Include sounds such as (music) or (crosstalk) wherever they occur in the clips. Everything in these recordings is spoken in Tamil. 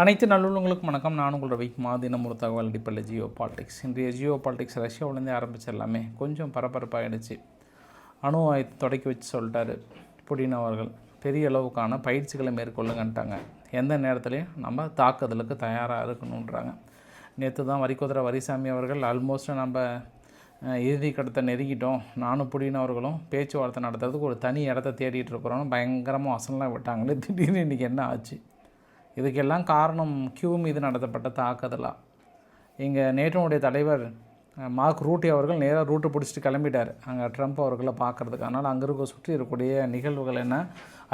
அனைத்து நல்லுள்ளங்களுக்கும் வணக்கம். நான் உங்கள் ரவிக்குமா தினம் ஒரு தகவல் அடிப்படையில் ஜியோ பாலிடிக்ஸ். இன்றைய ஜியோ பாலிடிக்ஸ் ரஷ்யாவிலேருந்தே ஆரம்பிச்சிடலாமே. கொஞ்சம் பரபரப்பாகிடுச்சு அணு ஆயுதத்தை தொடக்கி வச்சு சொல்லிட்டாரு புடின் அவர்கள். பெரிய அளவுக்கான பயிற்சிகளை மேற்கொள்ளுங்கன்ட்டாங்க. எந்த நேரத்துலையும் நம்ம தாக்குதலுக்கு தயாராக இருக்கணுன்றாங்க. நேற்று தான் வரிக்குதிரை வரிசாமி அவர்கள் ஆல்மோஸ்ட் நம்ம இறுதி கடத்தை நெருங்கிட்டோம். நானும் புடின் அவர்களும் பேச்சுவார்த்தை நடத்துறதுக்கு ஒரு தனி இடத்த தேடிட்டு இருக்கிறோம் பயங்கரமாக வசனலாம் விட்டாங்களே. திடீர்னு இன்றைக்கி என்ன ஆச்சு? இதுக்கெல்லாம் காரணம் கியூ மீது நடத்தப்பட்ட தாக்குதலாக இங்கே நேட்டோனுடைய தலைவர் மார்க் ரூட்டி அவர்கள் நேராக ரூட்டு பிடிச்சிட்டு கிளம்பிட்டார். அங்கே ட்ரம்ப் அவர்களை பார்க்குறதுக்கு. அதனால் அங்கே இருக்க சுற்றி இருக்கக்கூடிய நிகழ்வுகள் என்ன?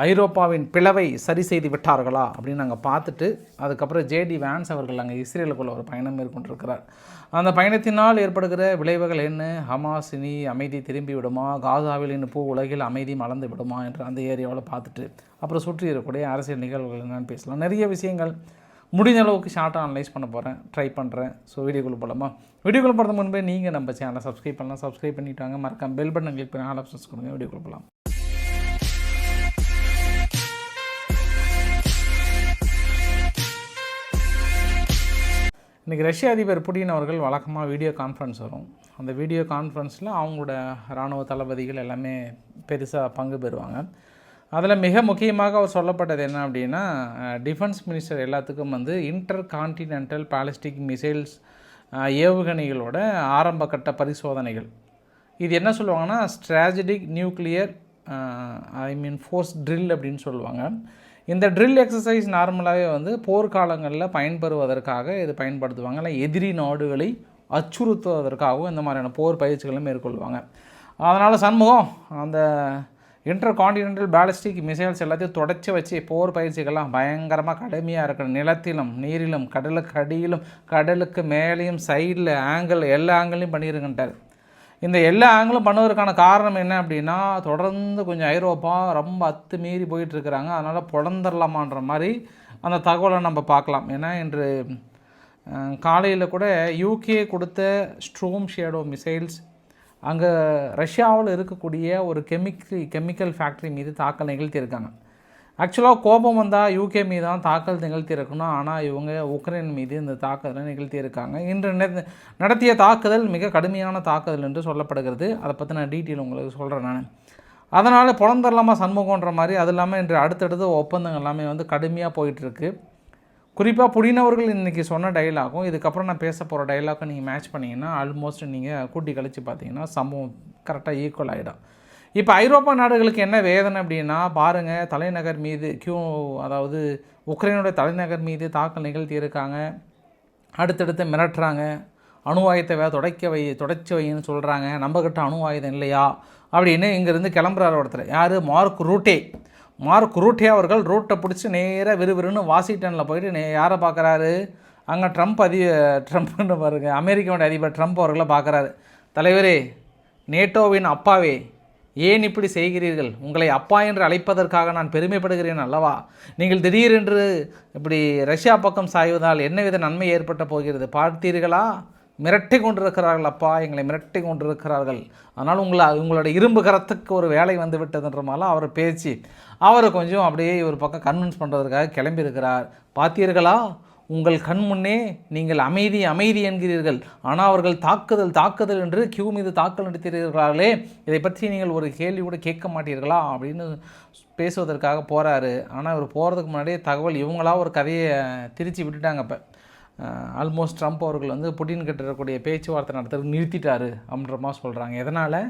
ஐரோப்பாவின் பிளவை சரி செய்து விட்டார்களா அப்படின்னு நாங்கள் பார்த்துட்டு அதுக்கப்புறம் ஜேடி வேன்ஸ் அவர்கள் அங்கே இஸ்ரேலுக்குள்ள ஒரு பயணம் மேற்கொண்டிருக்கிறார். அந்த பயணத்தினால் ஏற்படுகிற விளைவுகள் என்ன? ஹமாஸ் இனி அமைதி திரும்பி விடுமா? காசாவில் இன்னும் பூ உலகில் அமைதி மலர்ந்து விடுமா என்று அந்த ஏரியாவில் பார்த்துட்டு அப்புறம் சுற்றி இருக்கக்கூடிய அரசியல் நிகழ்வுகள் என்னன்னு பேசலாம். நிறைய விஷயங்கள் முடிஞ்ச அளவுக்கு ஷார்ட்டாக அனலைஸ் பண்ண போகிறேன் ட்ரை பண்ணுறேன் ஸோ வீடியோக்குள்ள போகலாமா வீடியோக்குள்ள போகிறதுக்கு முன்பே நீங்கள் நம்ம சேனலை சப்ஸ்கிரைப் பண்ணலாம். சப்ஸ்கிரைப் பண்ணிட்டாங்க மறக்காம பெல் பட்டன் கிளிக் பண்ணி ஆல் ஆப்ஷன்ஸ் கொடுங்க. வீடியோக்குள்ள போகலாம் இன்றைக்கி ரஷ்ய அதிபர் புடின் அவர்கள் வழக்கமாக வீடியோ கான்ஃபரன்ஸ் வரும். அந்த வீடியோ கான்ஃபரன்ஸில் அவங்களோட இராணுவ தளபதிகள் எல்லாமே பெருசாக பங்கு பெறுவாங்க. அதில் மிக முக்கியமாக அவர் சொல்லப்பட்டது என்ன அப்படின்னா டிஃபென்ஸ் மினிஸ்டர் எல்லாத்துக்கும் வந்து இன்டர் கான்டினென்டல் பாலிஸ்டிக் மிசைல்ஸ் ஏவுகணைகளோட ஆரம்ப கட்ட பரிசோதனைகள். இது என்ன சொல்லுவாங்கன்னா strategic nuclear I mean force drill அப்படின்னு சொல்லுவாங்க. இந்த ட்ரில் எக்ஸசைஸ் நார்மலாகவே வந்து போர்க்காலங்களில் பயன்பெறுவதற்காக இது பயன்படுத்துவாங்க. இல்லை எதிரி நாடுகளை அச்சுறுத்துவதற்காகவும் இந்த மாதிரியான போர் பயிற்சிகளை மேற்கொள்வாங்க. அதனால் சண்முகம் அந்த இன்டர் கான்டினென்டல் பேலிஸ்டிக் மிசைல்ஸ் எல்லாத்தையும் தொடச்சி வச்சு போர் பயிற்சிகள்லாம் பயங்கரமாக கடுமையாக இருக்கணும் நிலத்திலும் நீரிலும் கடலுக்கு அடியிலும் கடலுக்கு மேலேயும் சைடில் ஆங்கிள் எல்லா ஆங்கிளையும் பண்ணியிருக்கின்றார் இந்த எல்லா ஆங்கிளும் பண்ணுவதற்கான காரணம் என்ன அப்படின்னா தொடர்ந்து கொஞ்சம் ஐரோப்பா ரொம்ப அத்து மீறி போயிட்டுருக்கிறாங்க. அதனால் புலந்தரலாமான்ற மாதிரி அந்த தகவலை நம்ம பார்க்கலாம். ஏன்னா இன்று காலையில் கூட யூகே கொடுத்த ஸ்ட்ரோம் ஷேடோ மிசைல்ஸ் அங்கே ரஷ்யாவில் இருக்கக்கூடிய ஒரு கெமிக்கல் கெமிக்கல் ஃபேக்ட்ரி மீது தாக்கல் நிகழ்த்தியிருக்காங்க. ஆக்சுவலாக கோபம் வந்தால் யூகே மீது தான் தாக்கல் நிகழ்த்தியிருக்கணும். ஆனால் இவங்க உக்ரைன் மீது இந்த தாக்குதலை நிகழ்த்தியிருக்காங்க. இன்று நடத்திய தாக்குதல் மிக கடுமையான தாக்குதல் என்று சொல்லப்படுகிறது. அதை பற்றி நான் டீட்டெயில் உங்களுக்கு சொல்கிறேன் நான். அதனால் புலந்தரலாமா சண்முகன்ற மாதிரி அது இல்லாமல் இன்று அடுத்தடுத்து ஒப்பந்தங்கள் எல்லாமே வந்து கடுமையாக போயிட்டுருக்கு. குறிப்பாக புடினவர்கள் இன்றைக்கி சொன்ன டைலாகும் இதுக்கப்புறம் நான் பேச போகிற டைலாக்கை நீங்கள் மேட்ச் பண்ணிங்கன்னா ஆல்மோஸ்ட் நீங்கள் கூட்டி கழித்து பார்த்தீங்கன்னா சம்பவம் கரெக்டாக ஈக்குவல் ஆகிடும் இப்போ ஐரோப்பா நாடுகளுக்கு என்ன வேதனை அப்படின்னா பாருங்கள் தலைநகர் மீது கியூ அதாவது உக்ரைனுடைய தலைநகர் மீது தாக்கல் நிகழ்த்தியிருக்காங்க. அடுத்தடுத்து மிரட்டுறாங்க. அணு ஆயுதத்தை வேறு தொடக்க வை தொடச்சி வைன்னு சொல்கிறாங்க நம்மக்கிட்ட அணு ஆயுதம் இல்லையா? அப்படின்னு இங்கேருந்து கிளம்புறாரு ஒருத்தர். யார்? மார்க் ரூட்டே. மார்க் ரூட்டே அவர்கள் ரூட்டை பிடிச்சி நேராக விறுவிறுன்னு வாஷிங்டனில் போயிட்டு நே யாரை பார்க்குறாரு அங்கே ட்ரம்ப் அதி ட்ரம்ப்னு பாருங்க அமெரிக்காவுடைய அதிபர் ட்ரம்ப் அவர்களை பார்க்குறாரு தலைவரே நேட்டோவின் அப்பாவே ஏன் இப்படி செய்கிறீர்கள்? உங்களை அப்பா என்று அழைப்பதற்காக நான் பெருமைப்படுகிறேன் அல்லவா? நீங்கள் திடீரென்று இப்படி ரஷ்யா பக்கம் சாய்வதால் என்னவித நன்மை ஏற்பட்ட போகிறது? பார்த்தீர்களா? மிரட்டி கொண்டிருக்கிறார்கள் அப்பா எங்களை மிரட்டி கொண்டிருக்கிறார்கள். அதனால் உங்களை உங்களோட இரும்பு கரத்துக்கு ஒரு வேலை வந்து விட்டதுன்ற மாதிரிலாம் அவர் பேச்சு. அவரை கொஞ்சம் அப்படியே ஒரு பக்கம் கன்வின்ஸ் பண்ணுறதுக்காக கிளம்பியிருக்கிறார். பார்த்தீர்களா? உங்கள் கண் முன்னே நீங்கள் அமைதி அமைதி என்கிறீர்கள். ஆனால் அவர்கள் தாக்குதல் தாக்குதல் என்று கியூ மீது தாக்கல் நடத்துகிறீர்களே இதை பற்றி நீங்கள் ஒரு கேள்வி கூட கேட்க மாட்டீர்களா? அப்படின்னு பேசுவதற்காக போகிறாரு ஆனால் இவர் போகிறதுக்கு முன்னாடியே தகவல் இவங்களா ஒரு கதையை திரிச்சு விட்டுட்டாங்க இப்போ. ஆல்மோஸ்ட் ட்ரம்ப் அவர்கள் வந்து புட்டின் கிட்ட இருக்கக்கூடிய பேச்சுவார்த்தை நடத்துறது நிறுத்திட்டாரு அப்படின்ற மாதிரி சொல்கிறாங்க எதனால்?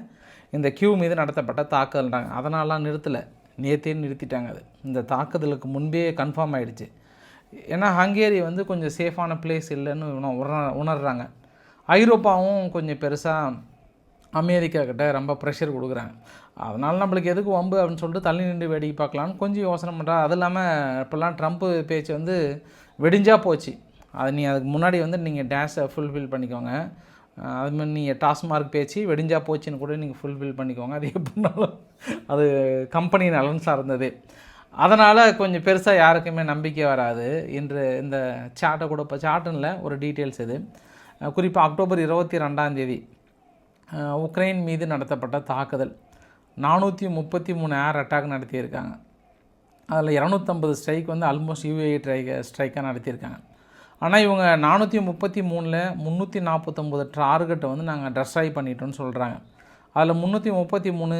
இந்த கியூ மீது நடத்தப்பட்ட தாக்குதல்ன்றாங்க அதனாலாம் நிறுத்தலை. நேற்றே நிறுத்திட்டாங்க அது. இந்த தாக்குதலுக்கு முன்பே கன்ஃபார்ம் ஆகிடுச்சு ஏன்னா ஹங்கேரி வந்து கொஞ்சம் சேஃபான பிளேஸ் இல்லைன்னு உண- உணர்றாங்க. ஐரோப்பாவும் கொஞ்சம் பெருசாக அமெரிக்கா கிட்ட ரொம்ப ப்ரெஷர் கொடுக்குறாங்க. அதனால் நம்மளுக்கு எதுக்கு வம்பு அப்படின்னு சொல்லிட்டு தள்ளி நின்று வேடிக்கை பார்க்கலான்னு கொஞ்சம் யோசனை பண்ணுறா அது இல்லாமல் இப்போல்லாம் ட்ரம்ப்பு பேச்சு வந்து வெடிஞ்சா போச்சு. அது நீ அதுக்கு முன்னாடி வந்து நீங்கள் டேஷை ஃபுல்ஃபில் பண்ணிக்கோங்க. அஹ் அது மாதிரி நீங்கள் டாஸ்மார்க் பேச்சு வெடிஞ்சா போச்சுன்னு கூட நீங்கள் ஃபுல்ஃபில் பண்ணிக்கோங்க. அது எப்படினாலும் அது கம்பெனி நலன் சார்ந்தது. அதனால் கொஞ்சம் பெருசாக யாருக்குமே நம்பிக்கை வராது. இன்று இந்த சார்ட்டை கூட இப்போ சார்ட்டுன்னு ஒரு டீட்டெயில்ஸ் இது. குறிப்பாக அக்டோபர் இருபத்தி ரெண்டாம் தேதி உக்ரைன் மீது நடத்தப்பட்ட தாக்குதல். நானூற்றி முப்பத்தி மூணு ஏர் அட்டாக் நடத்தியிருக்காங்க. அதில் இரநூத்தம்பது ஸ்ட்ரைக் வந்து ஆல்மோஸ்ட் யூஏ ட்ரைக் ஸ்ட்ரைக்காக நடத்தியிருக்காங்க. ஆனால் இவங்க நானூற்றி முப்பத்தி மூணில் முந்நூற்றி நாற்பத்தொம்போது டார்கெட்டை வந்து நாங்கள் டெஸ்ட்ராய் பண்ணிட்டோம்னு சொல்கிறாங்க அதில் முந்நூற்றி முப்பத்தி மூணு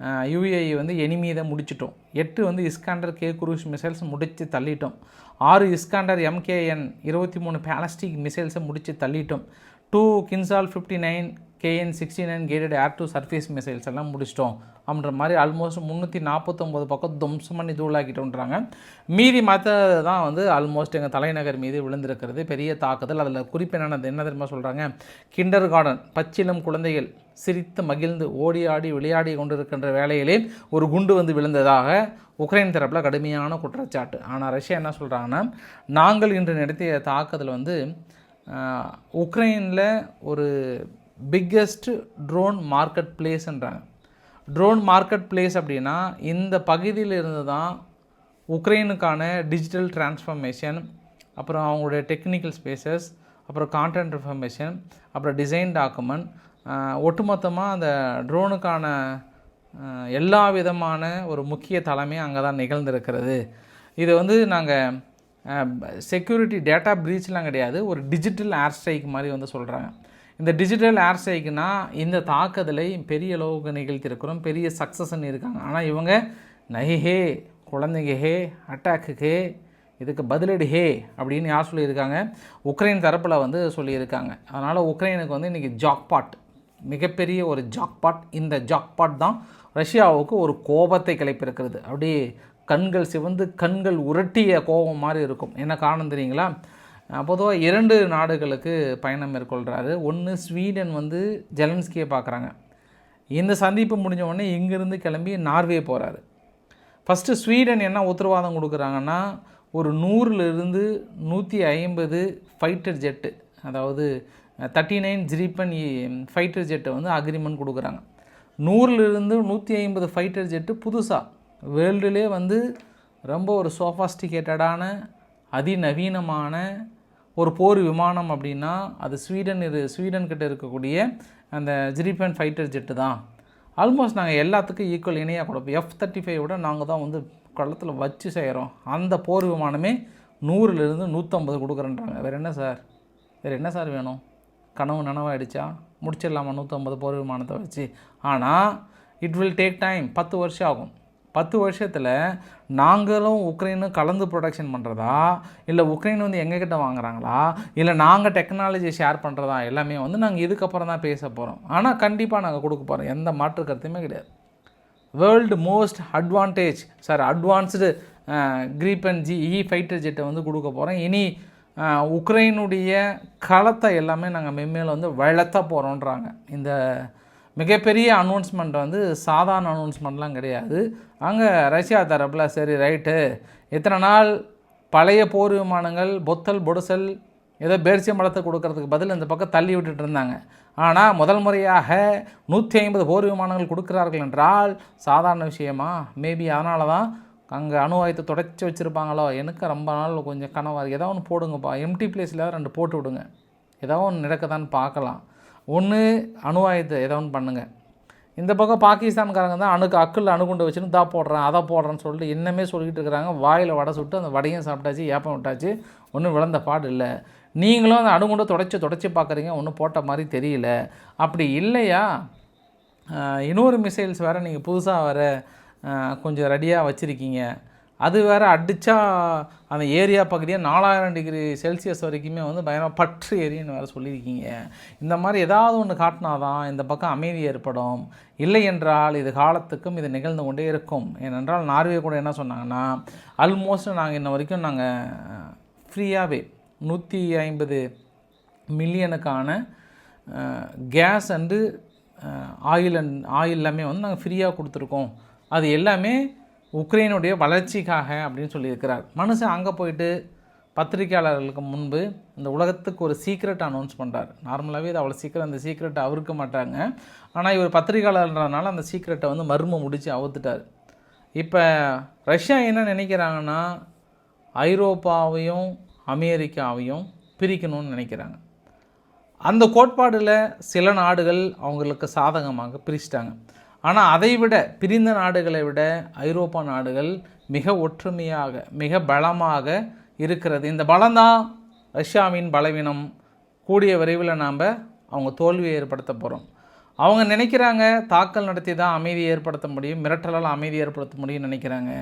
யூஏஇ வந்து எனிமீதை முடிச்சிட்டோம். எட்டு வந்து இஸ்காண்டர் கே குரூஸ் மிசைல்ஸ் முடித்து தள்ளிட்டோம். ஆறு இஸ்காண்டர் எம்கேஎன் இருபத்தி மூணு பேலஸ்டிக் மிசைல்ஸை முடித்து தள்ளிட்டோம். Two Kinzhal fifty nine KN sixty nine cadet air to surface missiles எல்லாம் முடிச்சிட்டோம். அப்படின்ற மாதிரி ஆல்மோஸ்ட் முந்நூற்றி நாற்பத்தொம்போது பக்கம் தும்சம் பண்ணி தூளாக்கிட்டோன்றாங்க மீதி மற்ற தான் வந்து ஆல்மோஸ்ட் எங்கள் தலைநகர் மீது விழுந்திருக்கிறது. பெரிய தாக்குதல். அதில் குறிப்பு என்னென்னது என்ன தெரியுமா சொல்கிறாங்க கிண்டர் கார்டன் பச்சிலம் குழந்தைகள் சிரித்து மகிழ்ந்து ஓடி ஆடி விளையாடி கொண்டிருக்கின்ற வேளையிலே ஒரு குண்டு வந்து விழுந்ததாக உக்ரைன் தரப்பில் கடுமையான குற்றச்சாட்டு. ஆனால் ரஷ்யா என்ன சொல்கிறாங்கன்னா நாங்கள் இன்று நடத்திய தாக்குதல் வந்து உக்ரைனில் ஒரு பிக்கெஸ்ட் ட்ரோன் மார்க்கெட் பிளேஸ்ன்றாங்க ட்ரோன் மார்க்கெட் பிளேஸ் அப்படின்னா இந்த பகுதியில் இருந்து தான் உக்ரைனுக்கான டிஜிட்டல் டிரான்ஸ்ஃபர்மேஷன் அப்புறம் அவங்களுடைய டெக்னிக்கல் ஸ்பேசஸ் அப்புறம் கான்டென்ட் இன்ஃபர்மேஷன் அப்புறம் டிசைன் டாக்குமெண்ட் ஒட்டுமொத்தமாக அந்த ட்ரோனுக்கான எல்லா விதமான ஒரு முக்கிய தலைமை அங்கே தான் நிகழ்ந்திருக்கிறது. இது வந்து நாங்கள் செக்யூரிட்டி டேட்டா ப்ரீச்லாம் கிடையாது ஒரு டிஜிட்டல் ஏர் ஸ்ட்ரைக் மாதிரி வந்து சொல்கிறாங்க இந்த டிஜிட்டல் ஏர் ஸ்ட்ரைக்குனா இந்த தாக்குதலை பெரிய அளவுக்கு நிகழ்த்தியிருக்கிறோம். பெரிய சக்ஸஸ்ன்னு இருக்காங்க. ஆனால் இவங்க நகைஹே குழந்தைங்க ஹே அட்டாக்கு ஹே இதுக்கு பதிலடி ஹே அப்படின்னு யார் சொல்லியிருக்காங்க? உக்ரைன் தரப்பில் வந்து சொல்லியிருக்காங்க. அதனால் உக்ரைனுக்கு வந்து இன்றைக்கி ஜாக்பாட் மிகப்பெரிய ஒரு ஜாக்பாட் இந்த ஜாக்பாட் தான் ரஷ்யாவுக்கு ஒரு கோபத்தை கிளப்பியிருக்கிறது. அப்படியே கண்கள் சிவந்து கண்கள் உரட்டிய கோபம் மாதிரி இருக்கும். என்ன காரணம் தெரியுங்களா? பொதுவாக இரண்டு நாடுகளுக்கு பயணம் மேற்கொள்கிறாரு ஒன்று ஸ்வீடன் வந்து ஜெலன்ஸ்கியை பார்க்குறாங்க. இந்த சந்திப்பு முடிஞ்ச உடனே இங்கேருந்து கிளம்பி நார்வே போகிறாரு ஃபஸ்ட்டு ஸ்வீடன் என்ன உத்தரவாதம் கொடுக்குறாங்கன்னா ஒரு நூறுலேருந்து நூற்றி ஐம்பது ஃபைட்டர் ஜெட்டு அதாவது தேர்ட்டி நைன் ஜிரிப்பன் ஃபைட்டர் ஜெட்டை வந்து அக்ரிமெண்ட் கொடுக்குறாங்க. நூறுலேருந்து நூற்றி ஐம்பது ஃபைட்டர் ஜெட்டு புதுசாக வேர்ல்டுலே வந்து ரொம்ப ஒரு சோஃபாஸ்டிகேட்டடான அதிநவீனமான ஒரு போர் விமானம் அப்படின்னா அது ஸ்வீடன் இரு ஸ்வீடன் கிட்ட இருக்கக்கூடிய அந்த ஜிரிப்பன் ஃபைட்டர் ஜெட்டு தான். ஆல்மோஸ்ட் நாங்கள் எல்லாத்துக்கும் ஈக்குவல் இணையாக கொடுப்போம். எஃப் தேர்ட்டி ஃபைவ் விட நாங்கள் தான் வந்து களத்தில் வச்சு செய்கிறோம் அந்த போர் விமானமே நூறுலேருந்து நூற்றம்பது கொடுக்குறேன்றாங்க. வேறு என்ன சார் வேறு என்ன சார் வேணும்? கனவு நனவாயிடுச்சா? முடிச்சிடலாமா நூற்றம்பது போர் விமானத்தை வச்சு? ஆனால் இட் வில் டேக் டைம் பத்து வருஷம் ஆகும். பத்து வருஷத்தில் நாங்களும் உக்ரைனும் கலந்து ப்ரொடக்ஷன் பண்ணுறதா இல்லை உக்ரைன் வந்து எங்ககிட்ட வாங்குறாங்களா? இல்லை நாங்கள் டெக்னாலஜி ஷேர் பண்ணுறதா எல்லாமே வந்து நாங்கள் இதுக்கப்புறம் தான் பேச போகிறோம் ஆனால் கண்டிப்பாக நாங்கள் கொடுக்க போகிறோம் எந்த மாற்று கருத்துமே கிடையாது. World most advantage sir advanced Gripen G E fighter ஜெட்டை வந்து கொடுக்க போகிறோம் இனி உக்ரைனுடைய களத்தை எல்லாமே நாங்கள் மென்மேல் வந்து வளர்த்த போகிறோன்றாங்க இந்த மிகப்பெரிய அனௌன்ஸ்மெண்ட் வந்து சாதாரண அனௌன்ஸ்மெண்ட்லாம் கிடையாது. அங்கே ரஷ்யா தரப்பில் சரி ரைட்டு இத்தனை நாள் பழைய போர் விமானங்கள் பொத்தல் பொடுசல் ஏதோ பேர்ச்சியம் மலத்தை கொடுக்கறதுக்கு பதில் இந்த பக்கம் தள்ளி விட்டுட்டு இருந்தாங்க. ஆனால் முதல் முறையாக நூற்றி ஐம்பது போர் விமானங்கள் கொடுக்குறார்கள் என்றால் சாதாரண விஷயமா? மேபி அதனால தான் அங்கே அணு ஆயத்தை தொடச்சி வச்சுருப்பாங்களோ? எனக்கு ரொம்ப நாள் கொஞ்சம் கனவாக இருக்குது ஏதோ ஒன்று போடுங்கப்பா. எம்டி பிளேஸில் ரெண்டு போட்டு விடுங்க. ஏதோ ஒன்று நடக்குதான்னு பார்க்கலாம். ஒன்று அணுவாயுதத்தை ஏதோ ஒன்று பண்ணுங்கள் இந்த பக்கம் பாகிஸ்தான்காரங்க தான் அணுக்கு அக்கில் அணுகுண்டு வச்சுன்னு தான் போடுறேன் அதை போடுறேன்னு சொல்லிட்டு இன்னமே சொல்லிகிட்டு இருக்கிறாங்க. வாயில் வடை சுட்டு அந்த வடையும் சாப்பிட்டாச்சு ஏப்பம் விட்டாச்சு. ஒன்றும் விளந்த பாடு இல்லை. நீங்களும் அந்த அணுகுண்டை தொடச்சி தொடச்சி பார்க்குறீங்க ஒன்றும் போட்ட மாதிரி தெரியல. அப்படி இல்லையா? இன்னொரு மிசைல்ஸ் வேறு நீங்கள் புதுசாக வேறு கொஞ்சம் ரெடியாக வச்சுருக்கீங்க. அது வேறு அடித்தா அந்த ஏரியா பகுதியாக நாலாயிரம் டிகிரி செல்சியஸ் வரைக்குமே வந்து பயங்கர பற்று ஏரின்னு வேறு சொல்லியிருக்கீங்க. இந்த மாதிரி ஏதாவது ஒன்று காட்டினாதான் இந்த பக்கம் அமைதி ஏற்படும். இல்லை என்றால் இது காலத்துக்கும் இது நிகழ்ந்து கொண்டே இருக்கும். ஏனென்றால் நார்வே கூட என்ன சொன்னாங்கன்னா ஆல்மோஸ்ட் நாங்கள் இன்ன வரைக்கும் நாங்கள் ஃப்ரீயாகவே நூற்றி ஐம்பது மில்லியனுக்கான gas and oil and oil எல்லாமே வந்து நாங்கள் ஃப்ரீயாக கொடுத்துருக்கோம். அது எல்லாமே உக்ரைனுடைய வளர்ச்சிக்காக அப்படின்னு சொல்லியிருக்கிறார். மனுஷன் அங்கே போயிட்டு பத்திரிகையாளர்களுக்கு முன்பு இந்த உலகத்துக்கு ஒரு சீக்ரெட் அனௌன்ஸ் பண்ணுறார் நார்மலாகவே இது அவ்வளோ சீக்கிரம் அந்த சீக்ரெட்டை அவருக்க மாட்டாங்க. ஆனால் இவர் பத்திரிகையாளர்ன்றதுனால அந்த சீக்ரெட்டை வந்து மர்மம் முடித்து அவுத்துட்டார். இப்போ ரஷ்யா என்ன நினைக்கிறாங்கன்னா ஐரோப்பாவையும் அமெரிக்காவையும் பிரிக்கணும்னு நினைக்கிறாங்க. அந்த கோட்பாடில் சில நாடுகள் அவங்களுக்கு சாதகமாக பிரிச்சிட்டாங்க. ஆனால் அதை விட பிரிந்த நாடுகளை விட ஐரோப்பா நாடுகள் மிக ஒற்றுமையாக மிக பலமாக இருக்கிறது. இந்த பலம்தான் ரஷ்யாவின் பலவீனம். கூடிய விரைவில் நாம் அவங்க தோல்வியை ஏற்படுத்த போகிறோம் அவங்க நினைக்கிறாங்க தாக்கல் நடத்தி தான் அமைதி ஏற்படுத்த முடியும் மிரட்டலால் அமைதி ஏற்படுத்த முடியும்னு நினைக்கிறாங்க.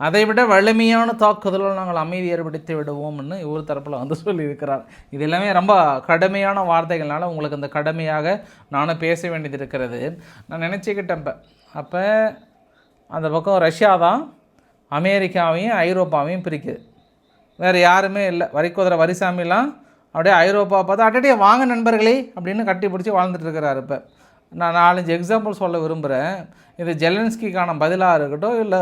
அதை விட வலிமையான தாக்குதலால் நாங்கள் அமைதி ஏற்படுத்தி விடுவோம்னு இவர் தரப்பில் வந்து சொல்லியிருக்கிறார். இது எல்லாமே ரொம்ப கடுமையான வார்த்தைகள்னால உங்களுக்கு அந்த கடுமையாக நானும் பேச வேண்டியது இருக்கிறது. நான் நினச்சிக்கிட்டேன் இப்போ. அப்போ அந்த பக்கம் ரஷ்யா தான் அமெரிக்காவையும் ஐரோப்பாவையும் பிரிக்குது. வேறு யாருமே இல்லை. வரிக்குதிரை வரிசாமிலாம் அப்படியே ஐரோப்பா பார்த்தா அட்டடியே வாங்க நண்பர்களே அப்படின்னு கட்டி பிடிச்சி வாழ்ந்துட்டு இருக்கிறாரு இப்போ. நான் நாலஞ்சு எக்ஸாம்பிள் சொல்ல விரும்புகிறேன் இது ஜெலன்ஸ்கிக்கான பதிலாக இருக்கட்டும் இல்லை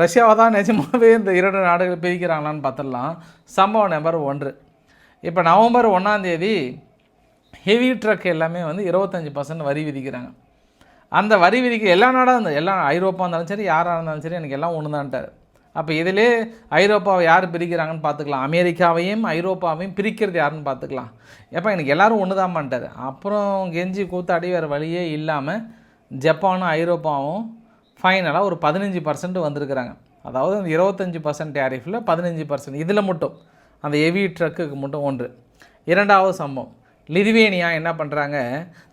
ரஷ்யாவை தான் நிஜமாகவே இந்த இரண்டு நாடுகள் பிரிக்கிறாங்களான்னு பார்த்துடலாம். சம்பவம் நம்பர் ஒன்று. இப்போ நவம்பர் ஒன்றாந்தேதி ஹெவி ட்ரக் எல்லாமே வந்து இருபத்தஞ்சி பர்சன்ட் வரி விதிக்கிறாங்க. அந்த வரி விதிக்க எல்லா நாடாக இருந்தால் எல்லாம் ஐரோப்பா இருந்தாலும் சரி யாராக இருந்தாலும் சரி எனக்கு எல்லாம் ஒன்று தான்ட்டார் அப்போ இதிலே ஐரோப்பாவை யார் பிரிக்கிறாங்கன்னு பார்த்துக்கலாம். அமெரிக்காவையும் ஐரோப்பாவையும் பிரிக்கிறது யாருன்னு பார்த்துக்கலாம். எப்போ எனக்கு எல்லோரும் ஒன்று தான் பண்ணிட்டார் அப்புறம் கெஞ்சி கூத்தாடி வேறு வழியே இல்லாமல் ஜப்பானும் ஐரோப்பாவும் ஃபைனலாக ஒரு பதினஞ்சு பர்சன்ட் வந்திருக்கிறாங்க. அதாவது அந்த இருபத்தஞ்சி பர்சன்ட் டேரிஃபில் பதினஞ்சு பர்சன்ட் இதில் மட்டும் அந்த ஹெவி ட்ரக்குக்கு மட்டும் ஒன்று. இரண்டாவது சம்பவம். லிதுவேனியா என்ன பண்ணுறாங்க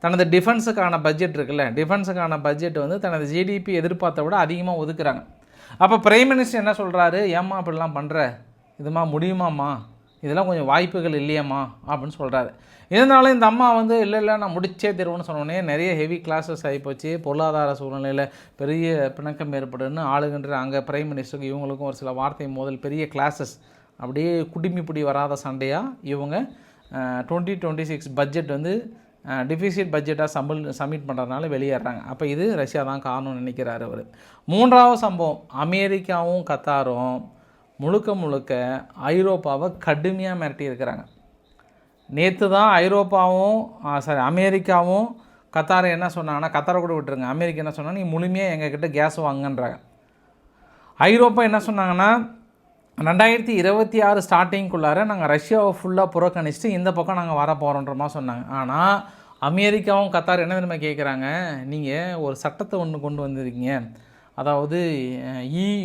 தனது டிஃபென்ஸுக்கான பட்ஜெட் இருக்குல்ல டிஃபென்ஸுக்கான பட்ஜெட் வந்து தனது ஜிடிபி எதிர்பார்த்த விட அதிகமாக ஒதுக்குறாங்க. அப்போ பிரைம் மினிஸ்டர் என்ன சொல்கிறாரு ஏம்மா அப்படிலாம் பண்ணுற இதுமா முடியுமாம்மா? இதெல்லாம் கொஞ்சம் வாய்ப்புகள் இல்லையம்மா அப்படின்னு சொல்கிறாரு இருந்தாலும் இந்த அம்மா வந்து இல்லை இல்லை நான் முடிச்சே தருவோன்னு சொன்னோடனே நிறைய ஹெவி கிளாஸஸ் ஆகிப்போச்சு. பொருளாதார சூழ்நிலையில் பெரிய பிணக்கம் ஏற்படுன்னு ஆளுகின்ற அங்கே பிரைம் மினிஸ்டருக்கு இவங்களுக்கும் ஒரு சில வார்த்தை மோதல் பெரிய கிளாஸஸ் அப்படியே குடிமிப்பிடி வராத சண்டையாக இவங்க டுவெண்ட்டி டுவெண்ட்டி சிக்ஸ் பட்ஜெட் வந்து டிஃபிசிட் பட்ஜெட்டாக சம்பிள் சப்மிட் பண்ணுறதுனால வெளியேறாங்க. அப்போ இது ரஷ்யா தான் காரணம்னு நினைக்கிறார் அவர். மூன்றாவது சம்பவம் அமெரிக்காவும் கத்தாரும் முழுக்க முழுக்க ஐரோப்பாவை கடுமையாக மிரட்டி இருக்கிறாங்க. நேற்று தான் ஐரோப்பாவும் சாரி அமெரிக்காவும் கத்தார் என்ன சொன்னாங்கன்னா கத்தாரை கூட விட்டுருங்க. அமெரிக்கா என்ன சொன்னால் நீ முழுமையாக எங்ககிட்ட கேஸ் வாங்கன்றாங்க. ஐரோப்பா என்ன சொன்னாங்கன்னா ரெண்டாயிரத்தி இருபத்தி ஆறு ஸ்டார்டிங்குள்ளார நாங்கள் ரஷ்யாவை ஃபுல்லாக புறக்கணிச்சுட்டு இந்த பக்கம் நாங்கள் வர போகிறோன்ற மாதிரி சொன்னாங்க. ஆனால் அமெரிக்காவும் கத்தார் என்ன தெரியுமா கேட்குறாங்க நீங்கள் ஒரு சட்டத்தை ஒன்று கொண்டு வந்திருக்கீங்க. அதாவது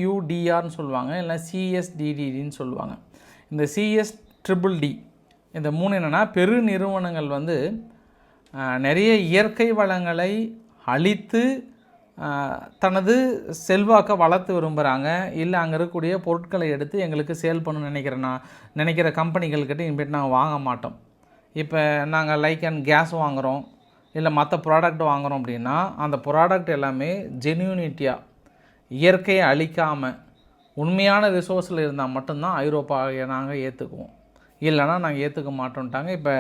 இயூடிஆர்னு சொல்லுவாங்க இல்லை சிஎஸ்டிடிடின்னு சொல்லுவாங்க. இந்த சிஎஸ் ட்ரிபிள் டி இந்த மூணு என்னென்னா பெரு நிறுவனங்கள் வந்து நிறைய இயற்கை வளங்களை அழித்து தனது செல்வாக்கை வளர்த்து விரும்புகிறாங்க இல்லை அங்கே இருக்கக்கூடிய பொருட்களை எடுத்து எங்களுக்கு சேல் பண்ணணும்னு நினைக்கிறேன்னா நினைக்கிற கம்பெனிகள்கிட்ட இனிமேட்டு நாங்கள் வாங்க மாட்டோம். இப்போ நாங்கள் லைக் அண்ட் கேஸ் வாங்குகிறோம் இல்லை மற்ற ப்ராடக்ட் வாங்குகிறோம் அப்படின்னா அந்த ப்ராடக்ட் எல்லாமே ஜென்யூனிட்டியாக இயற்கையை அழிக்காமல் உண்மையான ரிசோர்ஸில் இருந்தால் மட்டும்தான் ஐரோப்பாவை நாங்கள் ஏற்றுக்குவோம் இல்லைனா நாங்கள் ஏற்றுக்க மாட்டோம்ட்டாங்க. இப்போ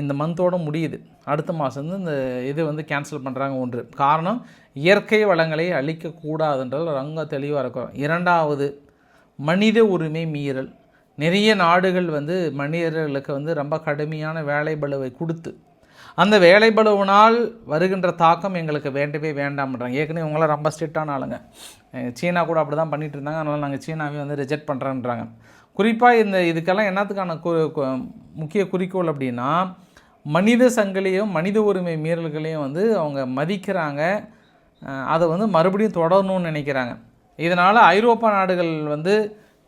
இந்த மந்தோடு முடியுது. அடுத்த மாதம் வந்து இந்த இது வந்து கேன்சல் பண்ணுறாங்க ஒன்று. காரணம் இயற்கை வளங்களை அழிக்கக்கூடாதுன்றது ரொம்ப தெளிவாக இருக்கும். இரண்டாவது மனித உரிமை மீறல். நிறைய நாடுகள் வந்து மனிதர்களுக்கு வந்து ரொம்ப கடுமையான வேலை பலுவை கொடுத்து அந்த வேலை பலுவினால் வருகின்ற தாக்கம் எங்களுக்கு வேண்டவே வேண்டாம்ன்றாங்க. ஏற்கனவே இவங்களாம் ரொம்ப ஸ்ட்ரிக்டான ஆளுங்க. சீனா கூட அப்படி தான் பண்ணிகிட்டு இருந்தாங்க. அதனால் நாங்கள் சீனாவே வந்து ரிஜெக்ட் பண்ணுறேன்றாங்க குறிப்பாக இந்த இதுக்கெல்லாம் என்னத்துக்கான முக்கிய குறிக்கோள் அப்படின்னா மனித சங்கிலியும் மனித உரிமை மீறல்களையும் வந்து அவங்க மதிக்கிறாங்க. அதை வந்து மறுபடியும் தொடரணும்னு நினைக்கிறாங்க. இதனால் ஐரோப்பா நாடுகள் வந்து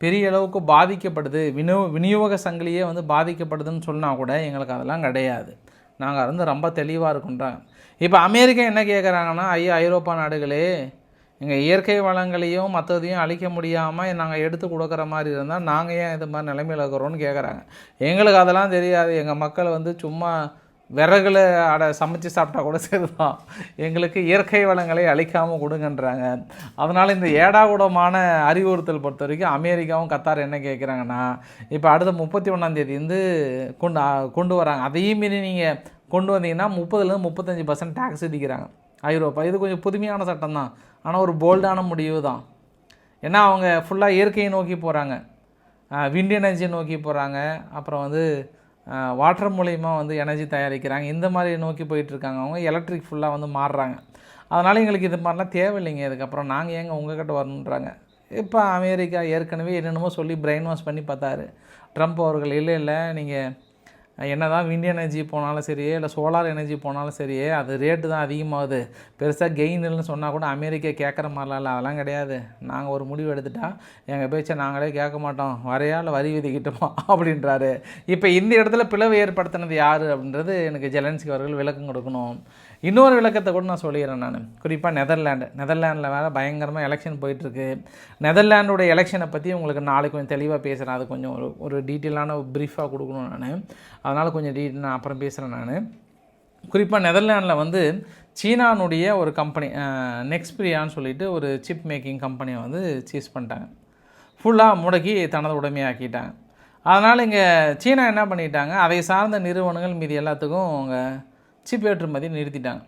பெரிய அளவுக்கு பாதிக்கப்படுது. விநியோ விநியோக சங்கிலியே வந்து பாதிக்கப்படுதுன்னு சொன்னால் கூட எங்களுக்கு அதெல்லாம் கிடையாது. நாங்கள் இருந்து ரொம்ப தெளிவாக இருக்குன்றாங்க இப்போ அமெரிக்கா என்ன கேட்குறாங்கன்னா ஐயா ஐரோப்பா நாடுகளே எங்கள் இயற்கை வளங்களையும் மற்றதையும் அழிக்க முடியாமல் நாங்கள் எடுத்து கொடுக்குற மாதிரி இருந்தால் நாங்கள் ஏன் இது மாதிரி நிலைமையில் இருக்கிறோன்னு கேட்குறாங்க எங்களுக்கு அதெல்லாம் தெரியாது. எங்கள் மக்கள் வந்து சும்மா விறகுல அடை சமைச்சு சாப்பிட்டா கூட சரிதான். எங்களுக்கு இயற்கை வளங்களை அழிக்காமல் கொடுங்கன்றாங்க. அதனால் இந்த ஏடாகூடமான அறிவுறுத்தல் பொறுத்த வரைக்கும் அமெரிக்காவும் கத்தார் என்ன கேட்குறாங்கன்னா இப்போ அடுத்த முப்பத்தி ஒன்றாந்தேதி வந்து கொண்டு கொண்டு வராங்க. அதையும் மீறி நீங்கள் கொண்டு வந்தீங்கன்னா முப்பதுலேருந்து முப்பத்தஞ்சு பர்சன்ட் டேக்ஸ் விதிக்கிறாங்க. ஐரோப்பா இது கொஞ்சம் புதுமையான சட்டம் தான் ஆனால் ஒரு போல்டான முடிவு தான் ஏன்னா அவங்க ஃபுல்லாக இயற்கையை நோக்கி போகிறாங்க விண்ட் எனர்ஜியை நோக்கி போகிறாங்க அப்புறம் வந்து வாட்டர் மூலயமா வந்து எனர்ஜி தயாரிக்கிறாங்க. இந்த மாதிரி நோக்கி போயிட்டுருக்காங்க. அவங்க எலக்ட்ரிக் ஃபுல்லாக வந்து மாறுறாங்க. அதனால் எங்களுக்கு இது மாதிரிலாம் தேவையில்லைங்க. இதுக்கப்புறம் நாங்கள் ஏங்க உங்கள்கிட்ட வரணுன்றாங்க. இப்போ அமெரிக்கா ஏற்கனவே என்னென்னமோ சொல்லி பிரெயின் வாஷ் பண்ணி பார்த்தாரு. ட்ரம்ப் அவர்கள் இல்லை இல்லை நீங்கள் என்னதான் விண்ட் எனர்ஜி போனாலும் சரியே இல்லை சோலார் எனர்ஜி போனாலும் சரியே அது ரேட்டு தான் அதிகமாகுது. பெருசாக கெயின் இல்லைன்னு சொன்னால் கூட அமெரிக்கா கேட்குற மாதிரிலாம் இல்லை. அதெல்லாம் கிடையாது. நாங்கள் ஒரு முடிவு எடுத்துட்டால் எங்கள் பேச்சை நாங்களே கேட்க மாட்டோம். வரையா இல்லை வரி விதிக்கிட்டோமா? (laughs) அப்படின்றாரு. இப்போ இந்த இடத்துல பிளவு ஏற்படுத்தினது யார்? அப்படின்றது எனக்கு ஜெலன்ஸ்கி அவர்கள் விளக்கம் கொடுக்கணும். இன்னொரு விளக்கத்தை கூட நான் சொல்லிடுறேன் நான். குறிப்பாக நெதர்லாண்டு. நெதர்லாண்டில் வேறு பயங்கரமாக எலெக்ஷன் போயிட்டுருக்கு. நெதர்லாண்டோட எலெக்ஷனை பற்றி உங்களுக்கு நாளைக்கு கொஞ்சம் தெளிவாக பேசுகிறேன் அது கொஞ்சம் ஒரு ஒரு டீட்டெயிலான ப்ரீஃபாக கொடுக்கணும் நான். அதனால் கொஞ்சம் டீட்டெயில் நான் அப்புறம் பேசுகிறேன் நான். குறிப்பாக நெதர்லாண்டில் வந்து சீனானுடைய ஒரு கம்பெனி நெக்ஸ்பிரியான்னு சொல்லிட்டு ஒரு சிப் மேக்கிங் கம்பெனியை வந்து சீஸ் பண்ணிட்டாங்க. ஃபுல்லாக முடக்கி தனது உடைமையாக்கிட்டாங்க. அதனால் இங்கே சீனா என்ன பண்ணிட்டாங்க? அதை சார்ந்த நிறுவனங்கள் மீது எல்லாத்துக்கும் அவங்க சிப் ஏற்றுமதியை நிறுத்திட்டாங்க.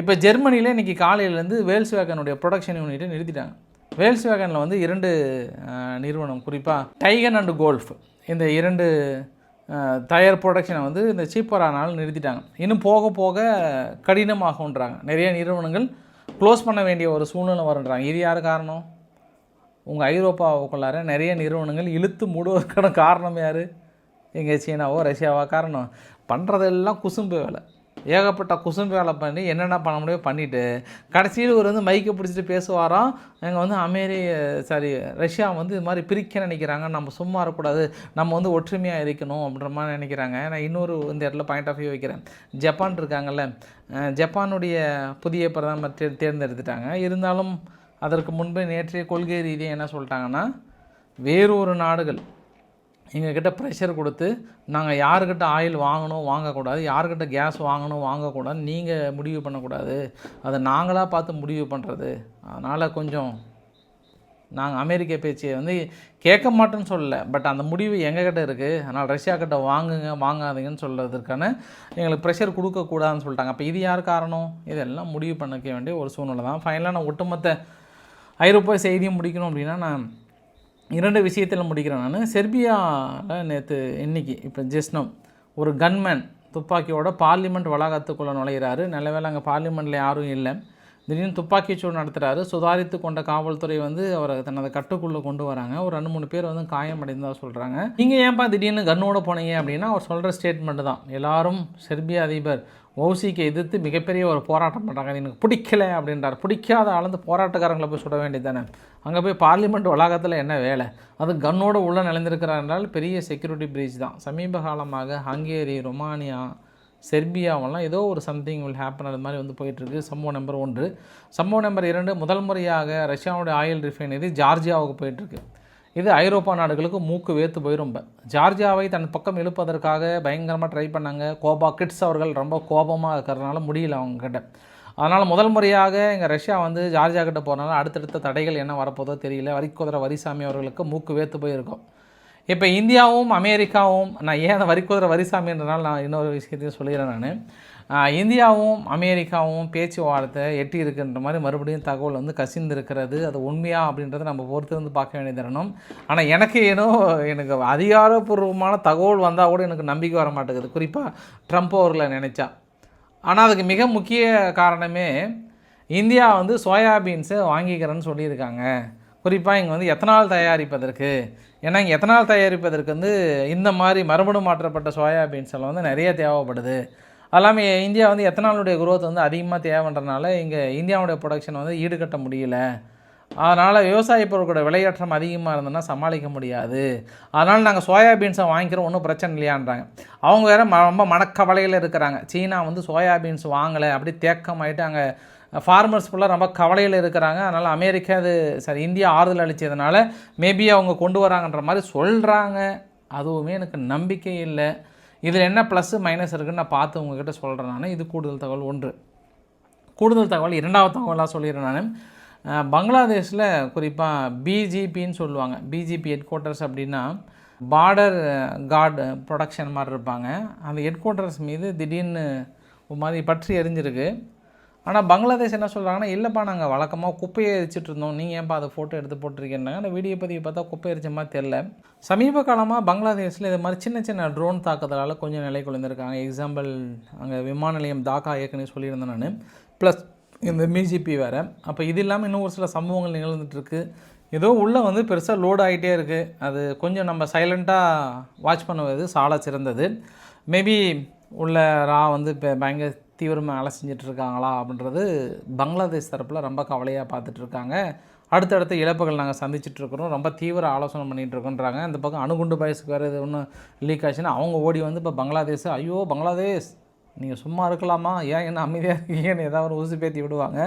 இப்போ ஜெர்மனியில் இன்றைக்கி காலையிலேருந்து வேல்ஸ் வேகனுடைய ப்ரொடக்ஷன் யூனிட்டை நிறுத்திட்டாங்க. வேல்ஸ் வேகனில் வந்து இரண்டு நிறுவனம் குறிப்பாக டைகன் அண்டு கோல்ஃப். இந்த இரண்டு தயார் டயர் ப்ரொடக்ஷனை வந்து இந்த சீப்பரானால் நிறுத்திட்டாங்க. இன்னும் போக போக கடினமாகுன்றாங்க நிறைய நிறுவனங்கள் க்ளோஸ் பண்ண வேண்டிய ஒரு சூழ்நிலை வருன்றாங்க இது யார் காரணம்? உங்கள் ஐரோப்பாவுக்குள்ளார நிறைய நிறுவனங்கள் இழுத்து மூடுவதற்கான காரணம் யார்? எங்கே சீனாவோ ரஷ்யாவோ காரணம். பண்ணுறதெல்லாம் குசும்பு வேலை. ஏகப்பட்ட குசும் வேலை பண்ணி என்னென்ன பண்ண முடியும் பண்ணிவிட்டு கடைசியில் இவர் வந்து மைக்கை பிடிச்சிட்டு பேசுவாராம். எங்கள் வந்து அமெரி சாரி ரஷ்யா வந்து இது மாதிரி பிரிக்க நினைக்கிறாங்க. நம்ம சும்மா இருக்கக்கூடாது நம்ம வந்து ஒற்றுமையாக இருக்கணும் அப்படின்ற மாதிரி நினைக்கிறாங்க. நான் இன்னொரு இந்த இடத்துல பாயிண்ட் ஆஃப் வியூ வைக்கிறேன். ஜப்பான் இருக்காங்கல்ல ஜப்பானுடைய புதிய பிரதமர் தே தேர்ந்தெடுத்துட்டாங்க. இருந்தாலும் அதற்கு முன்பு நேற்றைய கொள்கை ரீதியாக என்ன சொல்லிட்டாங்கன்னா வேறொரு நாடுகள் எங்கக்கிட்ட ப்ரெஷர் கொடுத்து நாங்கள் யாருக்கிட்ட ஆயில் வாங்கணும் வாங்கக்கூடாது யாருக்கிட்ட கேஸ் வாங்கணும் வாங்கக்கூடாது நீங்கள் முடிவு பண்ணக்கூடாது. அதை நாங்களாக பார்த்து முடிவு பண்ணுறது அதனால் கொஞ்சம் நாங்கள் அமெரிக்க பேச்சை வந்து கேட்க மாட்டோன்னு சொல்லலை. பட் அந்த முடிவு எங்ககிட்ட இருக்குது அதனால் ரஷ்யா கிட்ட வாங்குங்க வாங்காதீங்கன்னு சொல்கிறதுக்கான எங்களுக்கு ப்ரெஷர் கொடுக்கக்கூடாதுன்னு சொல்லிட்டாங்க. அப்போ இது யார் காரணம்? இதெல்லாம் முடிவு பண்ணிக்க வேண்டிய ஒரு சூழ்நிலை தான் ஃபைனலாக நான் ஒட்டுமொத்த ஐரோப்பா செய்தியும் முடிக்கணும் அப்படின்னா நான் இரண்டு விஷயத்தில் முடிக்கிறேன் நான். செர்பியாவில் நேற்று இன்னைக்கு இப்போ ஜெஸ்னம் ஒரு கன்மேன் துப்பாக்கியோட பார்லிமெண்ட் வளாகத்துக்குள்ளே நுழையிறாரு. நல்ல வேளை அங்கே பார்லிமெண்ட்டில் யாரும் இல்லை. திடீர்னு துப்பாக்கி சூடு நடத்துகிறாரு சுதாரித்து கொண்ட காவல்துறை வந்து அவரை தனது கட்டுக்குள்ளே கொண்டு வராங்க. ஒரு ரெண்டு மூணு பேர் வந்து காயமடைந்ததாக சொல்கிறாங்க நீங்கள் ஏன்பா திடீர்னு கன்னோட போனீங்க அப்படின்னா அவர் சொல்கிற ஸ்டேட்மெண்ட் தான். எல்லாரும் செர்பிய அதிபர் ஓசிக்கு எதிர்த்து மிகப்பெரிய ஒரு போராட்டம் பண்ணுறாங்க எனக்கு பிடிக்கல அப்படின்றார். பிடிக்காத ஆளுந்து போராட்டக்காரங்களை போய் சுட வேண்டியது தானே. அங்கே போய் பார்லிமெண்ட் வளாகத்தில் என்ன வேலை? அது கன்னோட உள்ளே நிலைந்திருக்கிறார் என்றால் பெரிய செக்யூரிட்டி பிரீச் தான். சமீப காலமாக ஹங்கேரி ரொமானியா செர்பியாவெல்லாம் ஏதோ ஒரு சம்திங் வில் ஹேப்பன் அது மாதிரி வந்து போயிட்டுருக்கு. சம்பவம் நம்பர் ஒன்று. சம்பவம் நம்பர் இரண்டு முதல் முறையாக ரஷ்யாவுடைய ஆயில் ரிஃபைனரி ஜார்ஜியாவுக்கு போயிட்டுருக்கு. இது ஐரோப்பா நாடுகளுக்கு மூக்கு வேத்து போய் ரொம்ப. ஜார்ஜியாவை தன் பக்கம் இழுப்பதற்காக பயங்கரமாக ட்ரை பண்ணாங்க. கோபா கிட்ஸ் அவர்கள் ரொம்ப கோபமாக இருக்கிறதுனால முடியல அவங்க கிட்ட அதனால் முதல் முறையாக எங்கள் ரஷ்யா வந்து ஜார்ஜியா கிட்ட போகிறனால அடுத்தடுத்த தடைகள் என்ன வரப்போதோ தெரியல. வரிக்குதிரை வரிசாமி அவர்களுக்கு மூக்கு வேத்து போயிருக்கும். இப்போ இந்தியாவும் அமெரிக்காவும் நான் ஏன் அந்த வரிக்குதிரை வரிசாமின்றனால நான் இன்னொரு விஷயத்தையும் சொல்லிடுறேன் நான். இந்தியாவும் அமெரிக்காவும் பேச்சுவார்த்தை எட்டி இருக்குன்ற மாதிரி மறுபடியும் தகவல் வந்து கசிந்து இருக்கிறது அது உண்மையா அப்படின்றத நம்ம பொறுத்திருந்து பார்க்க வேண்டிய தருணம் ஆனால் எனக்கு ஏனோ எனக்கு அதிகாரப்பூர்வமான தகவல் வந்தால் கூட எனக்கு நம்பிக்கை வர மாட்டேங்குது. குறிப்பாக ட்ரம்ப் அவர்களை நினச்சா. ஆனால் அதுக்கு மிக முக்கிய காரணமே இந்தியா வந்து சோயாபீன்ஸை வாங்கிக்கிறேன்னு சொல்லியிருக்காங்க. குறிப்பாக இங்கே வந்து எத்தனால் தயாரிப்பதற்கு. ஏன்னா இங்கே எத்தனால் தயாரிப்பதற்கு வந்து இந்த மாதிரி மரபணு மாற்றப்பட்ட சோயாபீன்ஸ் எல்லாம் வந்து நிறைய தேவைப்படுது. எல்லாமே இந்தியா வந்து எத்தனாலுடைய குரோத் வந்து அதிகமாக தேவைன்றனால இங்கே இந்தியாவுடைய ப்ரொடக்ஷன் வந்து ஈடுகட்ட முடியல. அதனால் விவசாய பொருட்களோட விலையேற்றம் அதிகமாக இருந்ததுன்னா சமாளிக்க முடியாது. அதனால் நாங்கள் சோயாபீன்ஸை வாங்கிக்கிறோம் ஒன்றும் பிரச்சனை இல்லையான்றாங்க. அவங்க வேறு ம ரொம்ப மனக்கவலையில் இருக்கிறாங்க. சீனா வந்து சோயாபீன்ஸ் வாங்கலை அப்படி தேக்கமாயிட்டு அங்கே ஃபார்மர்ஸ் ஃபுல்லாக ரொம்ப கவலையில் இருக்கிறாங்க. அதனால் அமெரிக்கா அது சரி இந்தியா ஆறுதல் அளித்ததுனால மேபி அவங்க கொண்டு வராங்கன்ற மாதிரி சொல்கிறாங்க அதுவுமே எனக்கு நம்பிக்கை இல்லை. இதில் என்ன ப்ளஸ்ஸு மைனஸ் இருக்குன்னு நான் பார்த்து உங்ககிட்ட சொல்கிறேன் நான். இது கூடுதல் தகவல் ஒன்று. கூடுதல் தகவல் இரண்டாவது தகவலாக சொல்லிடுறேன் நான். பங்களாதேஷில் குறிப்பாக பிஜிபின்னு சொல்லுவாங்க. பிஜிபி ஹெட் குவார்ட்டர்ஸ் அப்படின்னா பார்டர் கார்டு ப்ரொடக்ஷன் மாதிரி இருப்பாங்க. அந்த ஹெட் குவார்ட்டர்ஸ் மீது திடீர்னு ஒரு மாதிரி பற்றி எரிஞ்சிருக்கு. ஆனால் பங்களாதேஷ் என்ன சொல்கிறாங்கன்னா இல்லைப்பா நாங்கள் வழக்கமாக குப்பையை எரிச்சிட்டு இருந்தோம். நீங்கள் ஏன்ப்பா அதை ஃபோட்டோ எடுத்து போட்டிருக்கீங்கன்னாங்க அந்த வீடியோ பதிவு பார்த்தா குப்பை எரிச்ச மாதிரி தெரில சமீப காலமாக பங்களாதேஷில் இது மாதிரி சின்ன சின்ன ட்ரோன் தாக்குதலால் கொஞ்சம் நிலை குலைந்திருக்காங்க. எக்ஸாம்பிள் அங்கே விமான நிலையம் தாக்கா ஏற்கனவே சொல்லியிருந்தேன் நான். ப்ளஸ் இந்த மிஜிபி வேறு. அப்போ இது இல்லாமல் இன்னும் ஒரு சில சம்பவங்கள் நிகழ்ந்துட்டுருக்கு. ஏதோ உள்ளே வந்து பெருசாக லோட் ஆகிட்டே இருக்குது அது கொஞ்சம் நம்ம சைலண்ட்டாக வாட்ச் பண்ணுவது சாலை சிறந்தது. மேபி உள்ள ரா வந்து இப்போ பயங்கர தீவிரமாக வேலை செஞ்சிட்ருக்காங்களா அப்படின்றது பங்களாதேஷ் தரப்பில் ரொம்ப கவலையாக பார்த்துட்ருக்காங்க அடுத்தடுத்த இழப்புகள் நாங்கள் சந்திச்சிட்ருக்கிறோம் ரொம்ப தீவிர ஆலோசனை பண்ணிகிட்டு இருக்கோன்றாங்க இந்த பக்கம் அணுகுண்டு பயசுக்கு வேறு இது ஒன்று லீக் ஆச்சுன்னா அவங்க ஓடி வந்து இப்போ பங்களாதேஷ் ஐயோ பங்களாதேஷ் நீங்கள் சும்மா இருக்கலாமா? ஏன் என்ன அமைதியாக இருக்கீங்கன்னு ஏதாவது ஒரு ஊசி பேத்தி விடுவாங்க.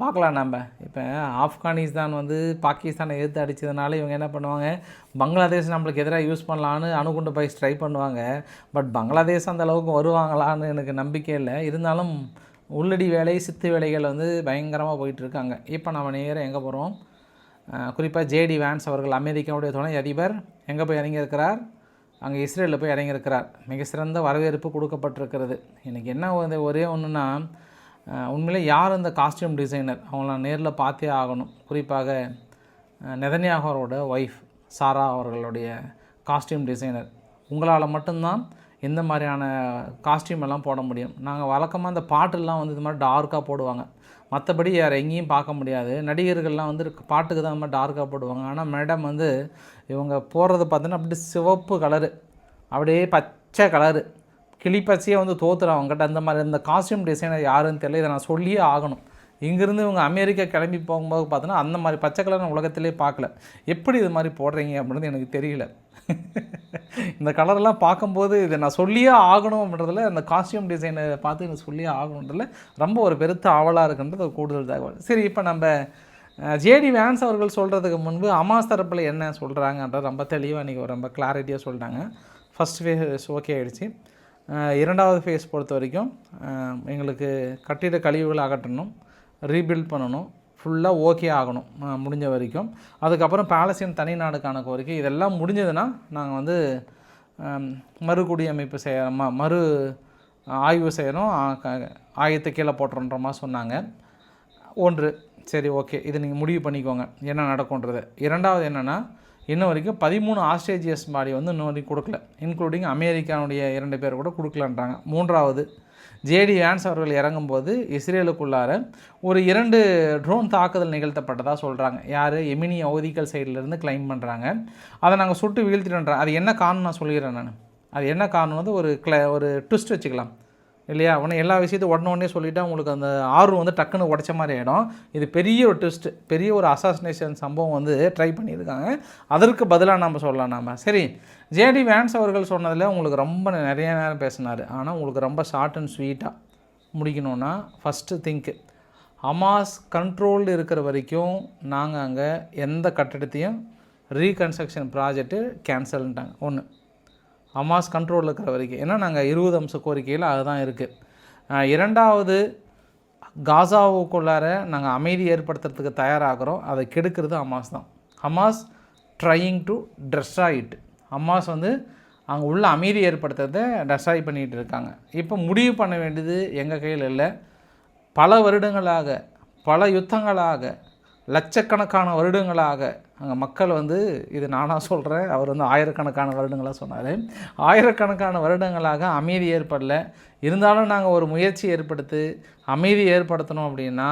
பார்க்கலாம் நம்ம இப்போ ஆப்கானிஸ்தான் வந்து பாகிஸ்தானை எதிர்த்து அடித்ததுனால இவங்க என்ன பண்ணுவாங்க? பங்களாதேஷ் நம்மளுக்கு எதிராக யூஸ் பண்ணலான்னு அணுகுண்டு பைஸ் ட்ரை பண்ணுவாங்க. பட் பங்களாதேஷ் அந்த அளவுக்கு வருவாங்களான்னு எனக்கு நம்பிக்கை இல்லை. இருந்தாலும் உள்ளடி வேலை சித்து வேலைகள் வந்து பயங்கரமாக போயிட்டுருக்காங்க. இப்போ நம்ம நேரம் எங்கே போகிறோம் குறிப்பாக ஜேடி வேன்ஸ் அவர்கள் அமெரிக்காவுடைய துணை அதிபர் எங்கே போய் இறங்கியிருக்கிறார்? அங்கே இஸ்ரேலில் போய் இறங்கியிருக்கிறார். மிக சிறந்த வரவேற்பு கொடுக்கப்பட்டிருக்கிறது. எனக்கு என்ன வந்து ஒரே ஒன்றுனா உண்மையிலே யார் அந்த காஸ்டியூம் டிசைனர் அவங்கள நேரில் பார்த்தே ஆகணும். குறிப்பாக நெதன்யாகரோட ஒய்ஃப் சாரா அவர்களுடைய காஸ்டியூம் டிசைனர் உங்களால் மட்டும்தான் இந்த மாதிரியான காஸ்டியூம் எல்லாம் போட முடியும். நாங்கள் வழக்கமாக அந்த பாட்டெல்லாம் வந்து இது மாதிரி டார்க்காக போடுவாங்க. மற்றபடி வேறு எங்கேயும் பார்க்க முடியாது. நடிகர்கள்லாம் வந்து பாட்டுக்கு தான் மாதிரி டார்க்காக போடுவாங்க. ஆனால் மேடம் வந்து இவங்க போடுறது பார்த்தோன்னா அப்படியே சிவப்பு கலரு அப்படியே பச்சை கலரு கிளிப்பச்சையே வந்து தோத்துறோம் அவங்ககிட்ட. அந்த மாதிரி இந்த காஸ்டியூம் டிசைனர் யாருன்னு தெரியல. இதை நான் சொல்லியே ஆகணும். இங்கேருந்து இவங்க அமெரிக்கா கிளம்பி போகும்போது பார்த்தோன்னா அந்த மாதிரி பச்சை கலர் நான் உலகத்திலே பார்க்கல. எப்படி இது மாதிரி போடுறீங்க அப்படின்றது எனக்கு தெரியல. இந்த கலரெல்லாம் பார்க்கும்போது இதை நான் சொல்லியே ஆகணும் அந்த காஸ்டியூம் டிசைனை பார்த்து எனக்கு சொல்லியே ஆகணுன்றதுல ரொம்ப ஒரு பெருத்த ஆவலாக இருக்குன்றது ஒரு கூடுதல் தகவல். சரி இப்போ நம்ம ஜேடி வேன்ஸ் அவர்கள் சொல்கிறதுக்கு முன்பு அமாஸ் தரப்பில் என்ன சொல்கிறாங்கன்றது ரொம்ப தெளிவாக இன்றைக்கி ரொம்ப கிளாரிட்டியாக சொல்லிட்டாங்க ஃபஸ்ட் ஃபேஸ் ஓகே ஆகிடுச்சு இரண்டாவது ஃபேஸ் பொறுத்த வரைக்கும் எங்களுக்கு கட்டிட கழிவுகளை அகற்றணும் ரீபில்ட் பண்ணணும். ஃபுல்லாக ஓகே ஆகணும் முடிஞ்ச வரைக்கும். அதுக்கப்புறம் பாலஸ்தீன் தனி நாடுக்கான கோரிக்கை. இதெல்லாம் முடிஞ்சதுன்னா நாங்கள் வந்து அஹ், மறு குடியமைப்பு செய்ய மறு ஆய்வு செய்கிறோம் ஆயத்தை கீழே போட்டுறோன்ற மாதிரி சொன்னாங்க. ஒன்று சரி ஓகே இது நீங்கள் முடிவு பண்ணிக்கோங்க. என்ன நடக்கும்ன்றது. இரண்டாவது என்னென்னா இன்ன வரைக்கும் பதிமூணு ஆஸ்ட்ரேஜியஸ் பாடி வந்து இன்னும் வரைக்கும் கொடுக்கல. இன்க்ளூடிங் அமெரிக்கானுடைய இரண்டு பேர் கூட கொடுக்கலன்றாங்க. மூன்றாவது ஜேடி வேன்ஸ் அவர்கள் இறங்கும்போது இஸ்ரேலுக்குள்ளார ஒரு இரண்டு ட்ரோன் தாக்குதல் நிகழ்த்தப்பட்டதாக சொல்கிறாங்க யார்? எமினி அவதிக்கல் சைட்லேருந்து கிளைம் பண்ணுறாங்க அதை நாங்கள் சுட்டு வீழ்த்திட்டோன்றேன் அது என்ன காரணம் நான் சொல்லிடுறேன் நான். அது என்ன காரணம் வந்து ஒரு கிள ஒரு ட்விஸ்ட் வச்சுக்கலாம். இல்லையா? உடனே எல்லா விஷயத்தையும் உடனே சொல்லிவிட்டு உங்களுக்கு அந்த ஆர்வம் வந்து டக்குன்னு உடச்ச மாதிரி ஆகிடும் இது பெரிய ஒரு ட்விஸ்ட் பெரிய ஒரு அசாசினேஷன் சம்பவம் வந்து ட்ரை பண்ணியிருக்காங்க. அதற்கு பதிலாக நம்ம சொல்லலாம் நாம். சரி ஜேடி வேன்ஸ் அவர்கள் சொன்னதில் உங்களுக்கு ரொம்ப நிறைய நேரம் பேசினார். ஆனால் உங்களுக்கு ரொம்ப ஷார்ட் அண்ட் ஸ்வீட்டாக முடிக்கணும்னா ஃபஸ்ட்டு திங்க்கு ஹமாஸ் கண்ட்ரோல்டு இருக்கிற வரைக்கும் நாங்கள் அங்கே எந்த கட்டடத்தையும் ரீகன்ஸ்ட்ரக்ஷன் ப்ராஜெக்ட்டு கேன்சல்ன்ட்டாங்க ஒன்று ஹமாஸ் கண்ட்ரோலில் இருக்கிற வரைக்கும். ஏன்னா நாங்கள் இருபது அம்ச கோரிக்கையில் அதுதான் இருக்குது இரண்டாவது காசாவுக்குள்ளார நாங்கள் அமைதி ஏற்படுத்துறதுக்கு தயாராகிறோம். அதை கெடுக்கிறது ஹமாஸ் தான். Hamas trying to destroy it Hamas வந்து அங்கே உள்ள அமைதி ஏற்படுத்துறதை டெஸ்ட்ராய் பண்ணிகிட்டு இருக்காங்க. இப்போ முடிவு பண்ண வேண்டியது எங்கள் கையில் இல்லை. பல வருடங்களாக பல யுத்தங்களாக லட்சக்கணக்கான வருடங்களாக அங்கே மக்கள் வந்து இது நானாக சொல்கிறேன் அவர் வந்து ஆயிரக்கணக்கான வருடங்களாக சொன்னார். ஆயிரக்கணக்கான வருடங்களாக அமைதி ஏற்படல. இருந்தாலும் நாங்கள் ஒரு முயற்சி ஏற்படுத்தி அமைதி ஏற்படுத்தணும் அப்படின்னா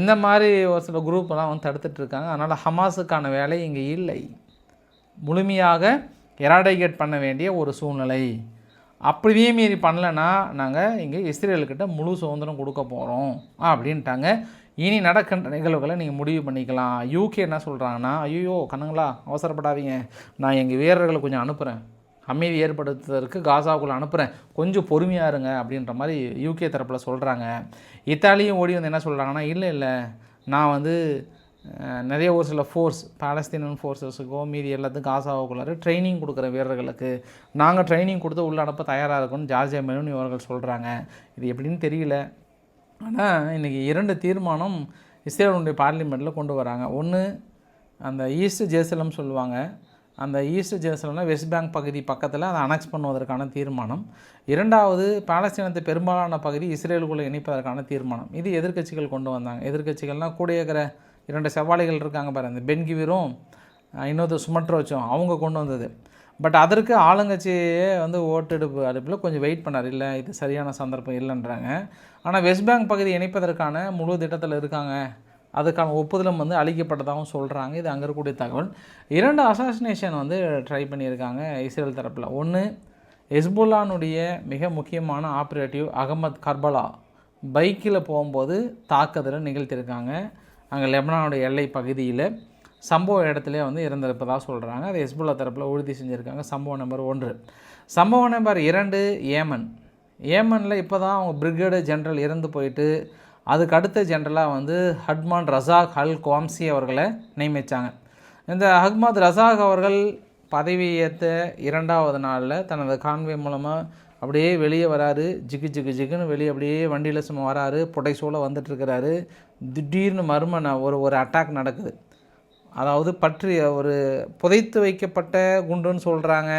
இந்த மாதிரி ஒரு சில குரூப்பெல்லாம் வந்து தடுத்துட்ருக்காங்க அதனால் ஹமாஸுக்கான வேலை இங்கே இல்லை. முழுமையாக எராடைகேட் பண்ண வேண்டிய ஒரு சூழ்நிலை. அப்படியே மீறி பண்ணலைன்னா நாங்கள் இங்கே இஸ்ரேலுக்கிட்ட முழு சுதந்திரம் கொடுக்க போகிறோம் அப்படின்ட்டாங்க. இனி நடக்கின்ற நிகழ்வுகளை நீங்கள் முடிவு பண்ணிக்கலாம். யூகே என்ன சொல்கிறாங்கன்னா ஐயோ கண்ணுங்களா அவசரப்படாதீங்க. நான் எங்கள் வீரர்களை கொஞ்சம் அனுப்புகிறேன் அமைதி ஏற்படுத்துவதற்கு காசாவுக்குள்ளே அனுப்புகிறேன் கொஞ்சம் பொறுமையாக இருங்க அப்படின்ற மாதிரி யூகே தரப்பில் சொல்கிறாங்க இத்தாலியும் ஓடி வந்து என்ன சொல்கிறாங்கன்னா இல்லை இல்லை. நான் வந்து நிறைய ஒரு சில ஃபோர்ஸ் பாலஸ்தீனன் ஃபோர்ஸஸுக்கோ மீதி எல்லாத்துக்கும் காசாவுக்குள்ளார ட்ரைனிங் கொடுக்குற வீரர்களுக்கு நாங்கள் ட்ரைனிங் கொடுத்து உள்ள அனுப்ப தயாராக இருக்கும்னு ஜார்ஜியா மெனு இவர்கள் சொல்கிறாங்க இது எப்படின்னு தெரியல. ஆனால் இன்றைக்கி இரண்டு தீர்மானம் இஸ்ரேலுடைய பார்லிமெண்ட்டில் கொண்டு வராங்க. ஒன்று அந்த ஈஸ்ட் ஜெருசலம் சொல்லுவாங்க. அந்த ஈஸ்ட் ஜெருசலம்னா வெஸ்ட் பேங்க் பகுதி பக்கத்தில் அதை அனெக்ஸ் பண்ணுவதற்கான தீர்மானம். இரண்டாவது பாலஸ்தீனத்தை பெரும்பாலான பகுதி இஸ்ரேலுக்குள்ளே இணைப்பதற்கான தீர்மானம். இது எதிர்க்கட்சிகள் கொண்டு வந்தாங்க. எதிர்க்கட்சிகள்னால் கூட இருக்கிற இரண்டு செவ்வாளிகள் இருக்காங்க பாரு அந்த பென்கிவிரும் இன்னொரு சுமட்ரோச்சும் அவங்க கொண்டு வந்தது. பட் அதற்கு ஆளுங்கட்சியே வந்து ஓட்டெடுப்பு அடுப்பில் கொஞ்சம் வெயிட் பண்ணார். இல்லை இது சரியான சந்தர்ப்பம் இல்லைன்றாங்க. ஆனால் வெஸ்ட் பேங்க் பகுதி இணைப்பதற்கான முழு திட்டத்தில் இருக்காங்க. அதுக்கான ஒப்புதலும் வந்து அளிக்கப்பட்டதாகவும் சொல்கிறாங்க இது அங்கே இருக்கக்கூடிய தகவல். இரண்டு அசாசினேஷன் வந்து ட்ரை பண்ணியிருக்காங்க இஸ்ரேல் தரப்பில். ஒன்று ஹெஸ்புல்லானுடைய மிக முக்கியமான ஆப்ரேட்டிவ் அகமத் கர்பலா பைக்கில் போகும்போது தாக்குதலை நிகழ்த்தியிருக்காங்க. அங்கே லெபனானுடைய எல்லை பகுதியில். சம்பவ இடத்துல வந்து இறந்திருப்பதாக சொல்கிறாங்க அது ஹெஸ்புல்லா தரப்பில் உறுதி செஞ்சுருக்காங்க. சம்பவம் நம்பர் ஒன்று. சம்பவம் நம்பர் இரண்டு ஏமன். ஏமனில் இப்போ தான் அவங்க பிரிகேடு ஜென்ரல் இறந்து போயிட்டு அதுக்கு அடுத்த ஜென்ரலாக வந்து ஹட்மான் ரசாக் அல் குவாம்சி அவர்களை நியமித்தாங்க இந்த அஹ்மத் ரசாக் அவர்கள் பதவியேற்ற இரண்டாவது நாளில் தனது கான்வே மூலமாக அப்படியே வெளியே வராரு. ஜிகு ஜிகு ஜிகுன்னு வெளியே அப்படியே வண்டியில் சும்மா வராரு. புடைசூழ வந்துட்டுருக்கிறாரு திடீர்னு மர்ம ஒரு ஒரு அட்டாக் நடக்குது. அதாவது பற்றி ஒரு புதைத்து வைக்கப்பட்ட குண்டுன்னு சொல்கிறாங்க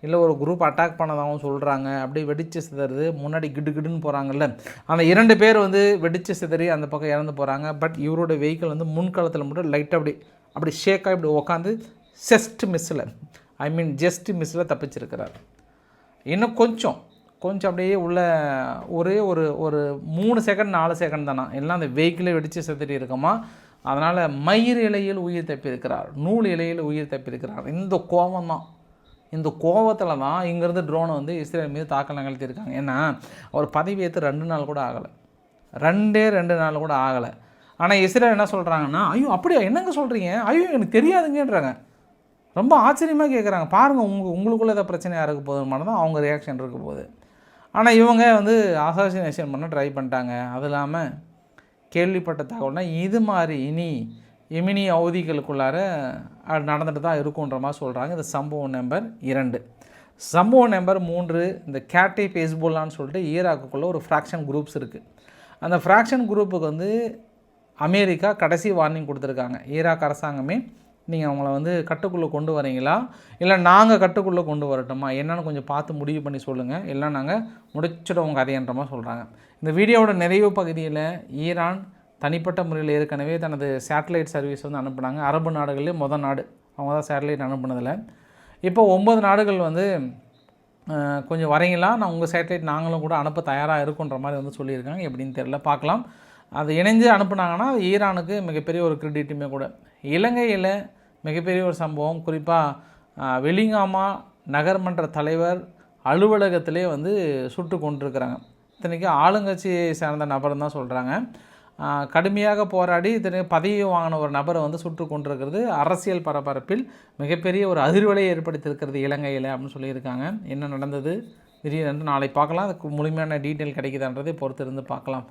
இல்லை ஒரு குரூப் அட்டாக் பண்ணதாகவும் சொல்கிறாங்க அப்படியே வெடிச்சு சிதறது முன்னாடி கிடு கிடுன்னு போகிறாங்கல்ல அந்த இரண்டு பேர் வந்து வெடிச்சு சிதறி அந்த பக்கம் இறந்து போகிறாங்க பட் இவரோட வெஹிக்கிள் வந்து முன்களத்தில் மட்டும் லைட்டாக அப்படி அப்படி ஷேக்காக இப்படி உட்காந்து செஸ்ட் மிஸ்ஸில் ஐ மீன் ஜஸ்ட் மிஸ்ஸில் தப்பிச்சிருக்கிறார். இன்னும் கொஞ்சம் கொஞ்சம் அப்படியே உள்ள ஒரே ஒரு ஒரு மூணு செகண்ட் நாலு செகண்ட் தானா? எல்லாம் அந்த வெஹிக்கிளே வெடித்து செத்துட்டு இருக்கோமா? அதனால் மயிர் இலையில் உயிர் தப்பியிருக்கிறார் நூல் இலையில் உயிர் தப்பியிருக்கிறார். இந்த கோபம் தான் இந்த கோவத்தில் தான் இங்கேருந்து ட்ரோனை வந்து இஸ்ரேல் மீது தாக்கல் நிகழ்த்தியிருக்காங்க ஏன்னா அவர் பதவி ஏற்று ரெண்டு நாள் கூட ஆகலை. ரெண்டே ரெண்டு நாள் கூட ஆகலை. ஆனால் இஸ்ரேல் என்ன சொல்கிறாங்கன்னா ஐயோ அப்படியா? என்னங்க சொல்கிறீங்க ஐயோ எனக்கு தெரியாதுங்கன்றாங்க. ரொம்ப ஆச்சரியமாக கேட்குறாங்க பாருங்கள் உங்கள் உங்களுக்குள்ள ஏதாவது பிரச்சனையாக இருக்க போதுமான தான் அவங்க ரியாக்ஷன் இருக்க போகுது. ஆனால் இவங்க வந்து அசாசினேஷன் பண்ண ட்ரை பண்ணிட்டாங்க. அது இல்லாமல் கேள்விப்பட்ட தகவல்னா இது மாதிரி இனி எமினி அவதிகளுக்குள்ளார நடந்துட்டு தான் இருக்குன்ற மாதிரி சொல்கிறாங்க இது சம்பவம் நம்பர் இரண்டு. சம்பவம் நம்பர் மூன்று இந்த கேட்டை பேஸ்போலான்னு சொல்லிட்டு ஈராக்குக்குள்ளே ஒரு ஃப்ராக்ஷன் குரூப்ஸ் இருக்குது அந்த ஃப்ராக்ஷன் குரூப்புக்கு வந்து அமெரிக்கா கடைசி வார்னிங் கொடுத்துருக்காங்க. ஈராக் அரசாங்கமே நீங்கள் அவங்கள வந்து கட்டுக்குள்ளே கொண்டு வரீங்களா? இல்லை நாங்கள் கட்டுக்குள்ளே கொண்டு வரட்டுமா? என்னென்னு கொஞ்சம் பார்த்து முடிவு பண்ணி சொல்லுங்கள் இல்லை நாங்கள் முடிச்சிடுவோம் கதையன்ற மாதிரி சொல்கிறாங்க இந்த வீடியோவோட நிறைவு பகுதியில் ஈரான் தனிப்பட்ட முறையில் ஏற்கனவே தனது சேட்டலைட் சர்வீஸ் வந்து அனுப்புனாங்க. அரபு நாடுகளிலே முதல் நாடு. அவங்க தான் சேட்டலைட் அனுப்புனதில். இப்போ ஒம்பது நாடுகள் வந்து கொஞ்சம் வரீங்களா நான் உங்கள் சேட்டலைட் நாங்களும் கூட அனுப்ப தயாராக இருக்குன்ற மாதிரி வந்து சொல்லியிருக்காங்க. எப்படின்னு தெரியல. பார்க்கலாம். அது இணைஞ்சு அனுப்புனாங்கன்னா அது ஈரானுக்கு மிகப்பெரிய ஒரு கிரெடிட்டுமே கூட. இலங்கையில் மிகப்பெரிய ஒரு சம்பவம். குறிப்பாக வெளிங்காமா நகர்மன்ற தலைவர் அலுவலகத்திலே வந்து சுட்டு கொண்டிருக்கிறாங்க. இத்தனைக்கும் ஆளுங்கட்சி சார்ந்த நபர் தான் சொல்கிறாங்க கடுமையாக போராடி இத்தனை பதவி வாங்கின ஒரு நபரை வந்து சுட்டு கொண்டிருக்கிறது அரசியல் பரபரப்பில் மிகப்பெரிய ஒரு அதிர்வலையை ஏற்படுத்தியிருக்கிறது இலங்கையில் அப்படின்னு சொல்லியிருக்காங்க. என்ன நடந்தது? திடீரென்று நாளை பார்க்கலாம். அதுக்கு முழுமையான டீட்டெயில் கிடைக்குதான்றதை பொறுத்து இருந்து பார்க்கலாம்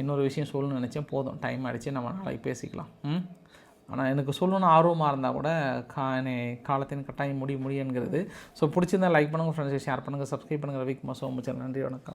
இன்னொரு விஷயம் சொல்லணும்னு நினச்சேன். போதும். டைம் ஆகிடுச்சு நம்ம நாளைக்கு பேசிக்கலாம். ம்? ஆனால் எனக்கு சொல்லணும்னு ஆர்வமாக இருந்தால் கூட கா என்னை காலத்தின் கட்டாயம் முடிய முடியுங்கிறது ஸோ பிடிச்சிருந்தால் லைக் பண்ணுங்கள் ஃப்ரெண்ட்ஸை ஷேர் பண்ணுங்கள் சப்ஸ்கிரைப் பண்ணுங்கள் ரவிக்குமார் சோமச்சர் நன்றி வணக்கம்.